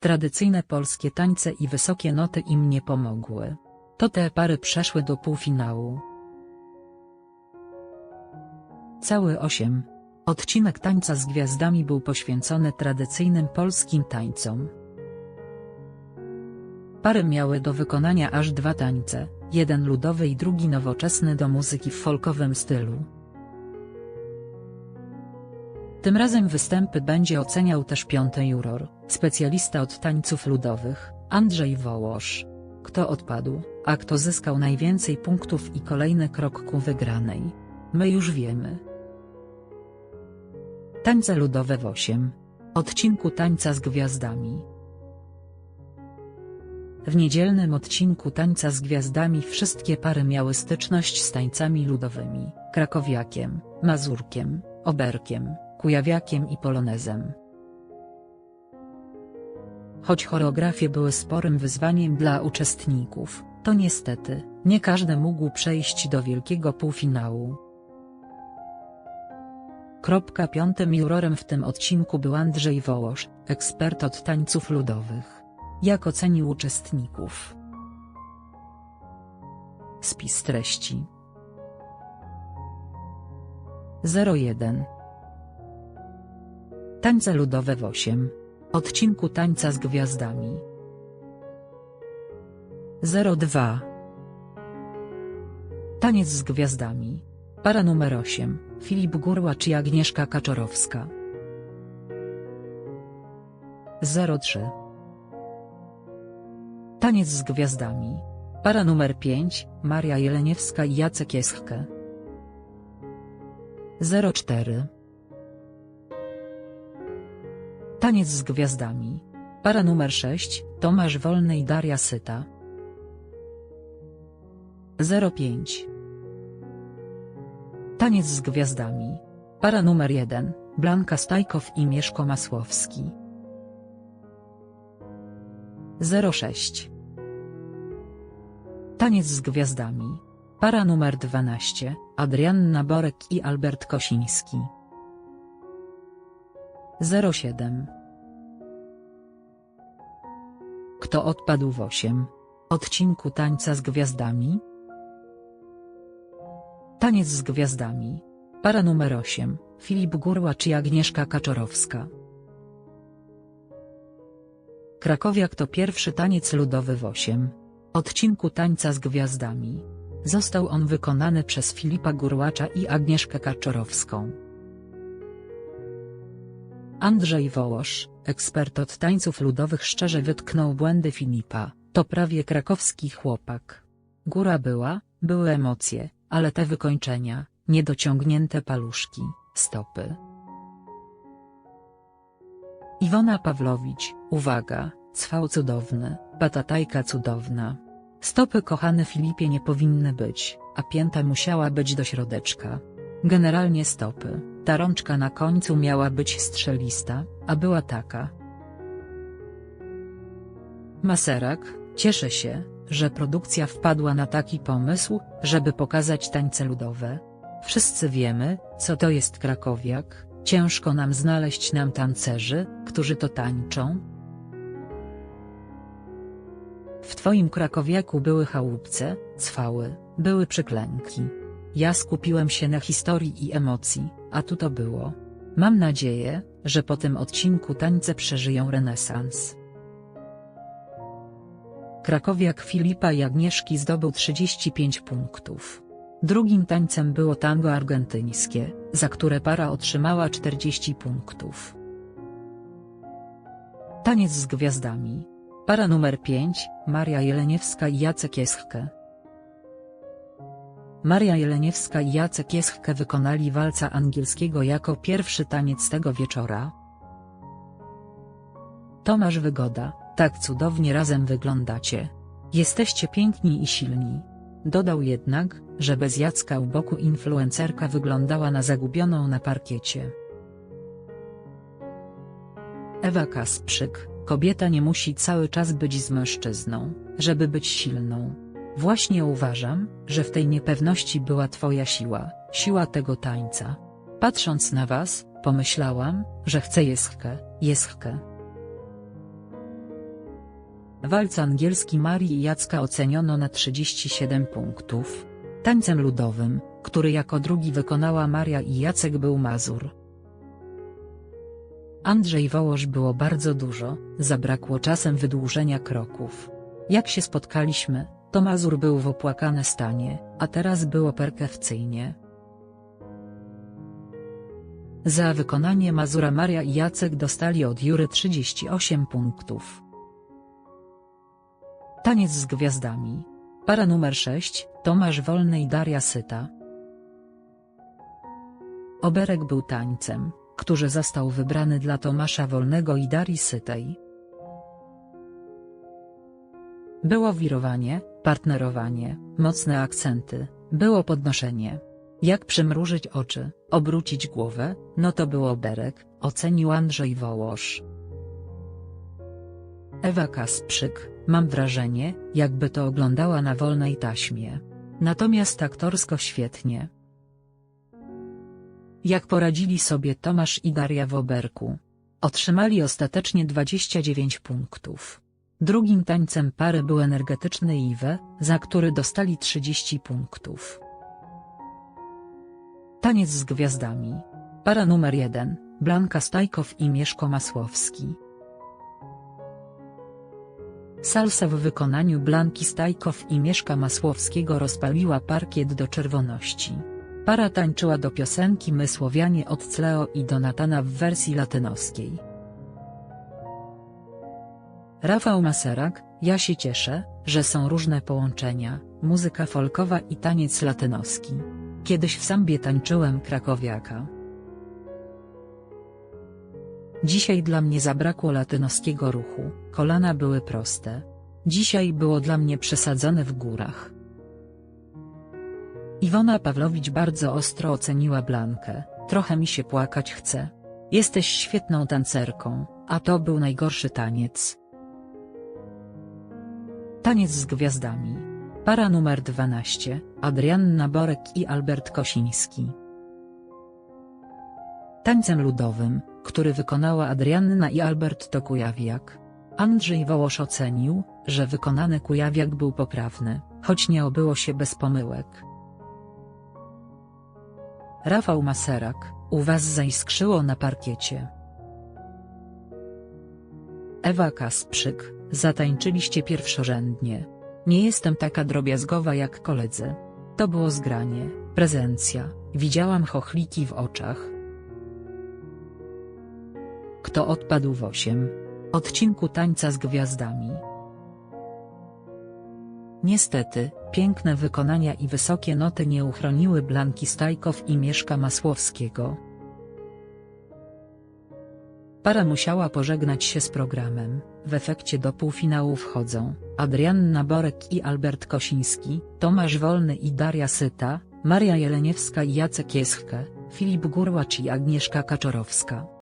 Tradycyjne polskie tańce i wysokie noty im nie pomogły. To te pary przeszły do półfinału. Cały osiem. Odcinek Tańca z Gwiazdami był poświęcony tradycyjnym polskim tańcom. Pary miały do wykonania aż dwa tańce, jeden ludowy i drugi nowoczesny do muzyki w folkowym stylu. Tym razem występy będzie oceniał też piąty juror, specjalista od tańców ludowych, Andrzej Wołosz. Kto odpadł, a kto zyskał najwięcej punktów i kolejny krok ku wygranej. My już wiemy. Tańce ludowe w 8. Odcinku Tańca z Gwiazdami. W niedzielnym odcinku Tańca z Gwiazdami wszystkie pary miały styczność z tańcami ludowymi, krakowiakiem, mazurkiem, oberkiem, kujawiakiem i polonezem. Choć choreografie były sporym wyzwaniem dla uczestników, to niestety, nie każdy mógł przejść do wielkiego półfinału. Kropka piątym jurorem w tym odcinku był Andrzej Wołosz, ekspert od tańców ludowych. Jak ocenił uczestników? Spis treści 01 Tańce ludowe w 8. Odcinku Tańca z Gwiazdami. 02 Taniec z Gwiazdami. Para numer 8, Filip Gurłacz i Agnieszka Kaczorowska. 03 Taniec z Gwiazdami. Para numer 5, Maria Jeleniewska i Jacek Jeschke 04 Taniec z Gwiazdami. Para numer 6, Tomasz Wolny i Daria Syta. 05 Taniec z Gwiazdami. Para numer 1, Blanka Stajkow i Mieszko Masłowski. 06 Taniec z Gwiazdami. Para numer 12, Adrianna Borek i Albert Kosiński 07 Kto odpadł w 8? Odcinku Tańca z Gwiazdami? Taniec z Gwiazdami. Para numer 8, Filip Gurłacz i Agnieszka Kaczorowska. Krakowiak to pierwszy taniec ludowy w 8. Odcinku Tańca z Gwiazdami. Został on wykonany przez Filipa Gurłacza i Agnieszkę Kaczorowską. Andrzej Wołosz, ekspert od tańców ludowych szczerze wytknął błędy Filipa, to prawie krakowski chłopak. Góra była, były emocje, ale te wykończenia, niedociągnięte paluszki, stopy. Iwona Pawlowicz, uwaga, cwał cudowny, patatajka cudowna. Stopy kochany Filipie nie powinny być, a pięta musiała być do środeczka. Generalnie stopy, ta rączka na końcu miała być strzelista, a była taka. Maserak, cieszę się, że produkcja wpadła na taki pomysł, żeby pokazać tańce ludowe. Wszyscy wiemy, co to jest krakowiak, ciężko nam znaleźć nam tancerzy, którzy to tańczą. W twoim krakowiaku były chałupce, cwały, były przyklęki. Ja skupiłem się na historii i emocji, a tu to było. Mam nadzieję, że po tym odcinku tańce przeżyją renesans. Krakowiak Filipa i Agnieszki zdobył 35 punktów. Drugim tańcem było tango argentyńskie, za które para otrzymała 40 punktów. Taniec z gwiazdami. Para numer 5, Maria Jeleniewska i Jacek Jeschke. Maria Jeleniewska i Jacek Jeschke wykonali walca angielskiego jako pierwszy taniec tego wieczora. Tomasz Wygoda, tak cudownie razem wyglądacie. Jesteście piękni i silni. Dodał jednak, że bez Jacka u boku influencerka wyglądała na zagubioną na parkiecie. Ewa Kasprzyk, kobieta nie musi cały czas być z mężczyzną, żeby być silną. Właśnie uważam, że w tej niepewności była twoja siła, siła tego tańca. Patrząc na was, pomyślałam, że chcę jeschkę, jeschkę. Walc angielski Marii i Jacka oceniono na 37 punktów. Tańcem ludowym, który jako drugi wykonała Maria i Jacek był Mazur. Andrzej Wołosz było bardzo dużo, zabrakło czasem wydłużenia kroków. Jak się spotkaliśmy, to Mazur był w opłakane stanie, a teraz było perfekcyjnie. Za wykonanie Mazura Maria i Jacek dostali od Jury 38 punktów. Taniec z gwiazdami. Para numer 6, Tomasz Wolny i Daria Syta. Oberek był tańcem, który został wybrany dla Tomasza Wolnego i Darii Sytej. Było wirowanie, partnerowanie, mocne akcenty, było podnoszenie. Jak przymrużyć oczy, obrócić głowę, no to było Berek, ocenił Andrzej Wołosz. Ewa Kasprzyk, mam wrażenie, jakby to oglądała na wolnej taśmie. Natomiast aktorsko świetnie. Jak poradzili sobie Tomasz i Daria w Oberku. Otrzymali ostatecznie 29 punktów. Drugim tańcem pary był energetyczny Iwe, za który dostali 30 punktów. Taniec z gwiazdami. Para numer 1, Blanka Stajkow i Mieszko Masłowski. Salsa w wykonaniu Blanki Stajkow i Mieszka Masłowskiego rozpaliła parkiet do czerwoności. Para tańczyła do piosenki My Słowianie od Cleo i Donatana w wersji latynoskiej. Rafał Maserak, ja się cieszę, że są różne połączenia, muzyka folkowa i taniec latynoski. Kiedyś w sambie tańczyłem krakowiaka. Dzisiaj dla mnie zabrakło latynoskiego ruchu, kolana były proste. Dzisiaj było dla mnie przesadzone w górach. Iwona Pawlowicz bardzo ostro oceniła Blankę, trochę mi się płakać chce. Jesteś świetną tancerką, a to był najgorszy taniec. Taniec z gwiazdami. Para numer 12, Adrianna Borek i Albert Kosiński. Tańcem ludowym, który wykonała Adrianna i Albert to Kujawiak. Andrzej Wołosz ocenił, że wykonany Kujawiak był poprawny, choć nie obyło się bez pomyłek. Rafał Maserak, u was zaiskrzyło na parkiecie. Ewa Kasprzyk, zatańczyliście pierwszorzędnie. Nie jestem taka drobiazgowa jak koledzy. To było zgranie, prezencja, widziałam chochliki w oczach. Kto odpadł w osiem? Odcinku tańca z gwiazdami. Niestety, piękne wykonania i wysokie noty nie uchroniły Blanki Stajkow i Mieszka Masłowskiego. Para musiała pożegnać się z programem, w efekcie do półfinału wchodzą, Adrianna Borek i Albert Kosiński, Tomasz Wolny i Daria Syta, Maria Jeleniewska i Jacek Jeschke, Filip Gurłacz i Agnieszka Kaczorowska.